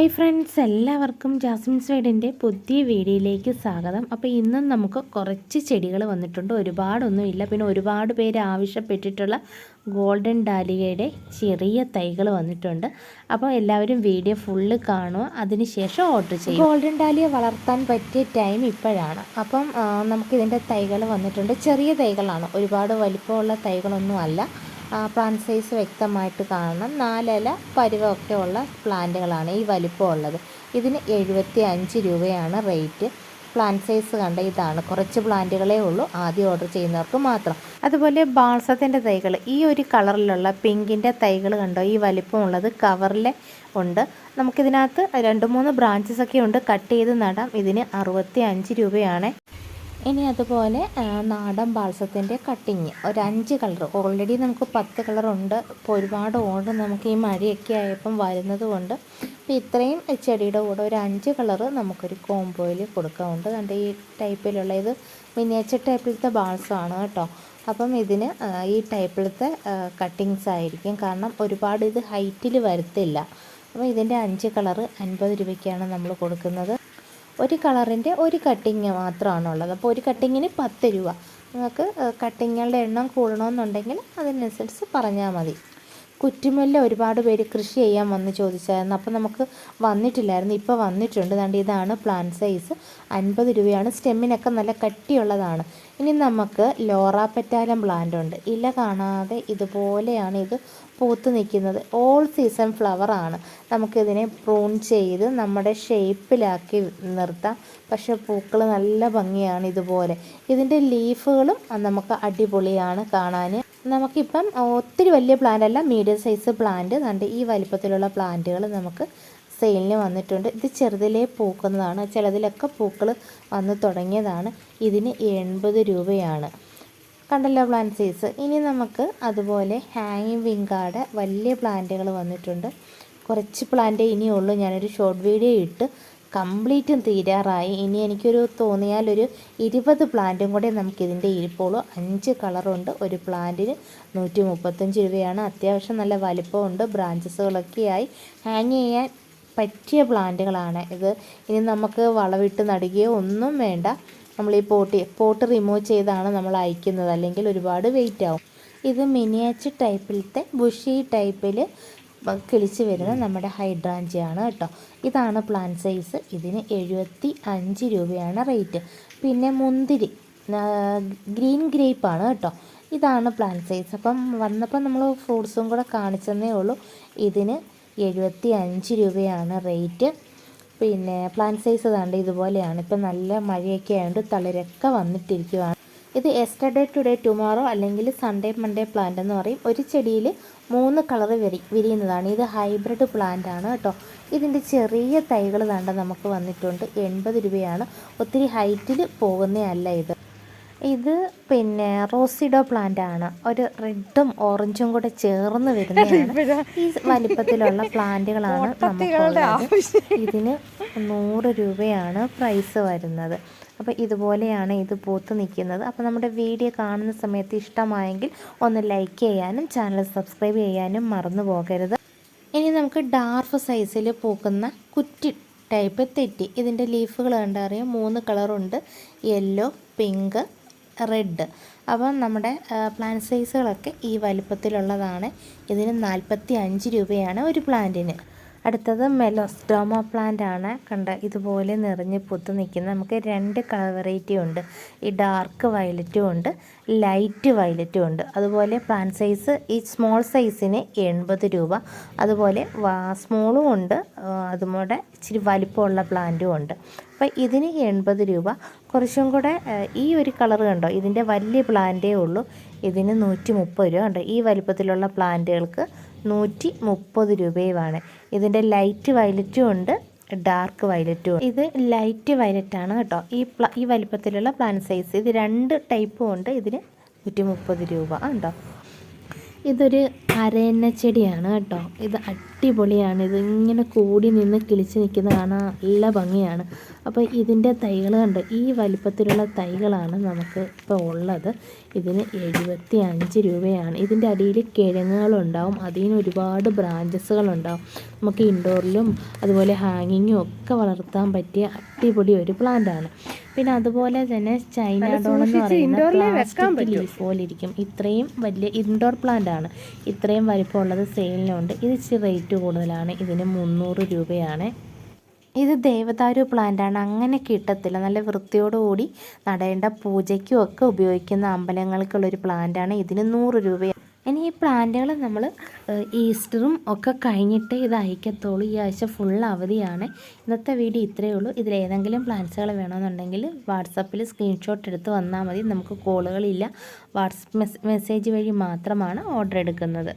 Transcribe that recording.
Hi friends എല്ലാവർക്കും Jasmine സ്വൈഡിന്റെ പുതിയ വീഡിയോയിലേക്ക് സ്വാഗതം. അപ്പോൾ ഇന്നും നമുക്ക് കുറച്ച് ചെടികൾ വന്നിട്ടുണ്ട്. ഒരുപാടൊന്നും ഇല്ല പിന്നെ ഒരുപാട് പേര് ആവശ്യപ്പെട്ടിട്ടുള്ള ഗോൾഡൻ ഡാലിയയുടെ ചെറിയ തൈകൾ വന്നിട്ടുണ്ട്. അപ്പോൾ എല്ലാവരും വീഡിയോ ഫുള്ള് കാണുക. അതിനുശേഷം ഓർഡർ ചെയ്യും ഗോൾഡൻ ഡാലിയ വളർത്താൻ പറ്റിയ ടൈം ഇപ്പോഴാണ്. അപ്പം നമുക്കിതിന്റെ തൈകൾ വന്നിട്ടുണ്ട്. ചെറിയ തൈകളാണ്. ഒരുപാട് വലിപ്പമുള്ള തൈകളൊന്നും അല്ല പ്ലാന്റ് സൈസ് വ്യക്തമായിട്ട് കാണണം. നാലില പരുവമൊക്കെ ഉള്ള പ്ലാന്റുകളാണ് ഈ വലിപ്പമുള്ളത് ഇതിന് എഴുപത്തി അഞ്ച് രൂപയാണ് റേറ്റ് പ്ലാന്റ് സൈസ് കണ്ട ഇതാണ്. കുറച്ച് പ്ലാന്റുകളേ ഉള്ളൂ. ആദ്യം ഓർഡർ ചെയ്യുന്നവർക്ക് മാത്രം. അതുപോലെ ബാൾസത്തിന്റെ തൈകൾ ഈ ഒരു കളറിലുള്ള പിങ്കിന്റെ തൈകൾ കണ്ടോ? ഈ വലിപ്പമുള്ളത് കവറിൽ ഉണ്ട്. നമുക്കിതിനകത്ത് രണ്ട് മൂന്ന് ബ്രാഞ്ചസ് ഒക്കെ ഉണ്ട്. കട്ട് ചെയ്ത് നടാം. ഇതിന് അറുപത്തി അഞ്ച് രൂപയാണ്. ഇനി അതുപോലെ നാടൻ ബാൾസത്തിന്റെ കട്ടിങ് ഒരു അഞ്ച് കളർ ഓൾറെഡി നമുക്ക് പത്ത് കളറുണ്ട് ഇപ്പോൾ ഒരുപാട് ഓർഡർ നമുക്ക് ഈ മഴയൊക്കെ ആയപ്പം വരുന്നത് കൊണ്ട് അപ്പോൾ ഇത്രയും ചെടിയുടെ കൂടെ ഒരു അഞ്ച് കളറ് നമുക്കൊരു കോംബോയിൽ കൊടുക്കാറുണ്ട് കണ്ട് ഈ ടൈപ്പിലുള്ള ഇത് മിനിയേച്ചർ ടൈപ്പിലത്തെ ബാൾസമാണ് കേട്ടോ. അപ്പം ഇതിന് ഈ ടൈപ്പിലത്തെ കട്ടിങ്സ് ആയിരിക്കും. കാരണം ഒരുപാട് ഇത് ഹൈറ്റിൽ വരത്തില്ല. അപ്പോൾ ഇതിന്റെ അഞ്ച് കളറ് അൻപത് രൂപയ്ക്കാണ് നമ്മൾ കൊടുക്കുന്നത്. ഒരു കളറിന്റെ ഒരു കട്ടിങ് മാത്രമാണുള്ളത്. അപ്പോൾ ഒരു കട്ടിങ്ങിന് പത്ത് രൂപ. നിങ്ങൾക്ക് കട്ടിങ്ങുകളുടെ എണ്ണം കൂടണമെന്നുണ്ടെങ്കിൽ അതിനനുസരിച്ച് പറഞ്ഞാൽ മതി. കുറ്റിമുല്ല ഒരുപാട് പേര് കൃഷി ചെയ്യാൻ വന്ന് ചോദിച്ചായിരുന്നു. അപ്പോൾ നമുക്ക് വന്നിട്ടില്ലായിരുന്നു. ഇപ്പോൾ വന്നിട്ടുണ്ട്. കണ്ട് ഇതാണ് പ്ലാൻ സൈസ് അൻപത് രൂപയാണ്. സ്റ്റെമ്മിനൊക്കെ നല്ല കട്ടിയുള്ളതാണ്. ഇനി നമുക്ക് ലോറ പെറ്റാലം പ്ലാന്റ് ഉണ്ട്. ഇല കാണാതെ ഇതുപോലെയാണ് ഇത് പൂത്ത് നിൽക്കുന്നത്. ഓൾ സീസൺ ഫ്ലവറാണ് നമുക്കിതിനെ പ്രൂൺ ചെയ്ത് നമ്മുടെ ഷേപ്പിലാക്കി നിർത്താം. പക്ഷേ പൂക്കൾ നല്ല ഭംഗിയാണ് ഇതുപോലെ. ഇതിന്റെ ലീഫുകളും നമുക്ക് അടിപൊളിയാണ് കാണാൻ നമുക്കിപ്പം ഒത്തിരി വലിയ പ്ലാന്റ് അല്ല മീഡിയം സൈസ് പ്ലാന്റ് കണ്ട് ഈ വലിപ്പത്തിലുള്ള പ്ലാന്റുകൾ നമുക്ക് സെയിലിന് വന്നിട്ടുണ്ട്. ഇത് ചെറുതിലേ പൂക്കുന്നതാണ്. ചിലതിലൊക്കെ പൂക്കൾ വന്ന് തുടങ്ങിയതാണ്. ഇതിന് എൺപത് രൂപയാണ്. കണ്ടല്ലോ പ്ലാന്റ് സൈസ് ഇനി നമുക്ക് അതുപോലെ ഹാങ്ങിങ് വിങ്കാട് വലിയ പ്ലാന്റുകൾ വന്നിട്ടുണ്ട്. കുറച്ച് പ്ലാന്റേ ഇനിയുള്ളൂ. ഞാനൊരു ഷോർട്ട് വീഡിയോ ഇട്ട് കംപ്ലീറ്റും തീരാറായി. ഇനി എനിക്കൊരു തോന്നിയാൽ ഒരു ഇരുപത് പ്ലാന്റും കൂടെ നമുക്കിതിന്റെ ഇരിപ്പുള്ളൂ. അഞ്ച് കളറുണ്ട്. ഒരു പ്ലാന്റിന് നൂറ്റി മുപ്പത്തഞ്ച് രൂപയാണ്. അത്യാവശ്യം നല്ല വലിപ്പമുണ്ട്. ബ്രാഞ്ചസുകളൊക്കെയായി ഹാങ് ചെയ്യാൻ പറ്റിയ പ്ലാന്റുകളാണ് ഇത്. ഇനി നമുക്ക് വളവിട്ട് നടുകയോ ഒന്നും വേണ്ട. നമ്മൾ ഈ പോട്ടി പോട്ട് റിമൂവ് ചെയ്താണ് നമ്മൾ അയക്കുന്നത്. അല്ലെങ്കിൽ ഒരുപാട് വെയിറ്റ് ആവും. ഇത് മിനിയേച്ചർ ടൈപ്പിലത്തെ ബുഷി ടൈപ്പിൽ കിളിച്ച് വരുന്ന നമ്മുടെ ഹൈഡ്രാഞ്ചിയാണ് കേട്ടോ. ഇതാണ് പ്ലാൻ സൈസ് ഇതിന് എഴുപത്തി അഞ്ച് രൂപയാണ് റേറ്റ് പിന്നെ മുന്തിരി ഗ്രീൻ ഗ്രേപ്പാണ് കേട്ടോ. ഇതാണ് പ്ലാൻ സൈസ് അപ്പം വന്നപ്പോൾ നമ്മൾ ഫ്രൂട്ട്സും കൂടെ കാണിച്ചെന്നേ ഉള്ളൂ. ഇതിന് എഴുപത്തി അഞ്ച് രൂപയാണ് റേറ്റ് പിന്നെ പ്ലാൻ സൈസ് താണ്ട് ഇതുപോലെയാണ്. ഇപ്പം നല്ല മഴയൊക്കെ ആയതുകൊണ്ട് തളിരൊക്കെ വന്നിട്ടിരിക്കുവാണ്. ഇത് എസ്റ്റർഡേ ടുഡേ ടുമോറോ അല്ലെങ്കിൽ സൺഡേ മൺഡേ പ്ലാന്റ് എന്ന് പറയും. ഒരു ചെടിയിൽ മൂന്ന് കളർ വിരി വിരിയുന്നതാണ്. ഇത് ഹൈബ്രിഡ് പ്ലാന്റ് ആണ് കേട്ടോ. ഇതിന്റെ ചെറിയ തൈകൾ താണ്ട നമുക്ക് വന്നിട്ടുണ്ട്. എൺപത് രൂപയാണ്. ഒത്തിരി ഹൈറ്റിൽ പോകുന്നതല്ല ഇത്. ഇത് പിന്നെ റോസിഡോ പ്ലാന്റ് ആണ് ഒരു റെഡും ഓറഞ്ചും കൂടെ ചേർന്ന് വരുന്നതാണ്. ഈ വലിപ്പത്തിലുള്ള പ്ലാന്റുകളാണ് ഇതിന് നൂറ് രൂപയാണ് പ്രൈസ് വരുന്നത്. അപ്പോൾ ഇതുപോലെയാണ് ഇത് പൂത്ത് നിൽക്കുന്നത്. അപ്പോൾ നമ്മുടെ വീഡിയോ കാണുന്ന സമയത്ത് ഇഷ്ടമായെങ്കിൽ ഒന്ന് ലൈക്ക് ചെയ്യാനും ചാനൽ സബ്സ്ക്രൈബ് ചെയ്യാനും മറന്നു പോകരുത്. ഇനി നമുക്ക് ഡാർക്ക് സൈസിൽ പൂക്കുന്ന കുറ്റി ടൈപ്പ് തെറ്റി. ഇതിന്റെ ലീഫുകൾ കണ്ടറിയാം? മൂന്ന് കളറുണ്ട്. യെല്ലോ പിങ്ക് റെഡ് അപ്പം നമ്മുടെ പ്ലാൻ സൈസുകളൊക്കെ ഈ വലുപ്പത്തിലുള്ളതാണ്. ഇതിന് നാൽപ്പത്തി അഞ്ച് രൂപയാണ് ഒരു പ്ലാന്റിന് അടുത്തത് മെലോസ്റ്റോമ പ്ലാന്റ് ആണ്. കണ്ട? ഇതുപോലെ നിറഞ്ഞ് പുത്ത് നിൽക്കുന്ന നമുക്ക് രണ്ട് കളർ വെറൈറ്റി ഉണ്ട്. ഈ ഡാർക്ക് വയലറ്റും ഉണ്ട് ലൈറ്റ് വയലറ്റും ഉണ്ട്. അതുപോലെ പ്ലാന്റ് സൈസ് ഈ സ്മോൾ സൈസിന് എൺപത് രൂപ. അതുപോലെ സ്മോളും ഉണ്ട്. അതുപോലെ ഇച്ചിരി വലിപ്പമുള്ള പ്ലാന്റും ഉണ്ട്. അപ്പോൾ ഇതിന് എൺപത് രൂപ. കുറച്ചും കൂടെ ഈ ഒരു കളർ കണ്ടോ? ഇതിന്റെ വലിയ പ്ലാന്റേ ഉള്ളൂ. ഇതിന് നൂറ്റി മുപ്പത് രൂപ ഉണ്ട്. ഈ വലിപ്പത്തിലുള്ള പ്ലാന്റുകൾക്ക് നൂറ്റി മുപ്പത് രൂപയുമാണ് ഇതിന്റെ ലൈറ്റ് വയലറ്റും ഉണ്ട് ഡാർക്ക് വയലറ്റും ഇത് ലൈറ്റ് വയലറ്റ് ആണ് കേട്ടോ. ഈ പ്ല ഈ വലിപ്പത്തിലുള്ള പ്ലാൻ സൈസ് ഇത് രണ്ട് ടൈപ്പും ഉണ്ട്. ഇതിന് നൂറ്റി മുപ്പത് രൂപ ഉണ്ടോ? ഇതൊരു അരയന്ന ചെടിയാണ് കേട്ടോ. ഇത് അടിപൊളിയാണ്. ഇത് ഇങ്ങനെ കൂടി നിന്ന് കിളിച്ച് നിൽക്കുന്ന കാണാൻ നല്ല ഭംഗിയാണ്. അപ്പോൾ ഇതിന്റെ തൈകൾ കണ്ട് ഈ വലിപ്പത്തിലുള്ള തൈകളാണ് നമുക്ക് ഇപ്പോൾ ഉള്ളത്. ഇതിന് എഴുപത്തി അഞ്ച് രൂപയാണ്. ഇതിന്റെ അടിയിൽ കിഴങ്ങുകളുണ്ടാവും. അതിന് ഒരുപാട് ബ്രാഞ്ചസുകളുണ്ടാവും. നമുക്ക് ഇൻഡോറിലും അതുപോലെ ഹാങ്ങിങ്ങും ഒക്കെ വളർത്താൻ പറ്റിയ അടിപൊളി ഒരു പ്ലാന്റാണ്. പിന്നെ അതുപോലെ തന്നെ ചൈന ഡോൺ എന്ന് പറയുന്ന പ്ലാസ്റ്റിക് ലീഫ് പോലെ ഇരിക്കും. ഇത്രയും വലിയ ഇൻഡോർ പ്ലാന്റ് ആണ് ഇത്രയും വലിപ്പമുള്ളത് സെയിലിനുണ്ട്. ഇത് ഇച്ചിരി റേറ്റ് കൂടുതലാണ്. ഇതിന് മുന്നൂറ് രൂപയാണ്. ഇത് ദേവദാരു പ്ലാന്റാണ്. അങ്ങനെ കിട്ടത്തില്ല. നല്ല വൃത്തിയോടുകൂടി നടേണ്ട പൂജയ്ക്കും ഒക്കെ ഉപയോഗിക്കുന്ന അമ്പലങ്ങൾക്കുള്ളൊരു പ്ലാന്റാണ്. ഇതിന് നൂറ് രൂപ ഇനി ഈ പ്ലാന്റുകൾ നമ്മൾ ഈസ്റ്ററും ഒക്കെ കഴിഞ്ഞിട്ട് ഇത് അയക്കത്തുള്ളൂ. ഈ ആഴ്ച ഫുൾ അവധിയാണ്. ഇന്നത്തെ വീഡിയോ ഇത്രയേ ഉള്ളൂ. ഇതിൽ ഏതെങ്കിലും പ്ലാൻസുകൾ വേണമെന്നുണ്ടെങ്കിൽ വാട്സപ്പിൽ സ്ക്രീൻഷോട്ട് എടുത്ത് വന്നാൽ മതി. നമുക്ക് കോളുകളില്ല വാട്സപ്പ് മെസ്സേജ് വഴി മാത്രമാണ് ഓർഡർ എടുക്കുന്നത്.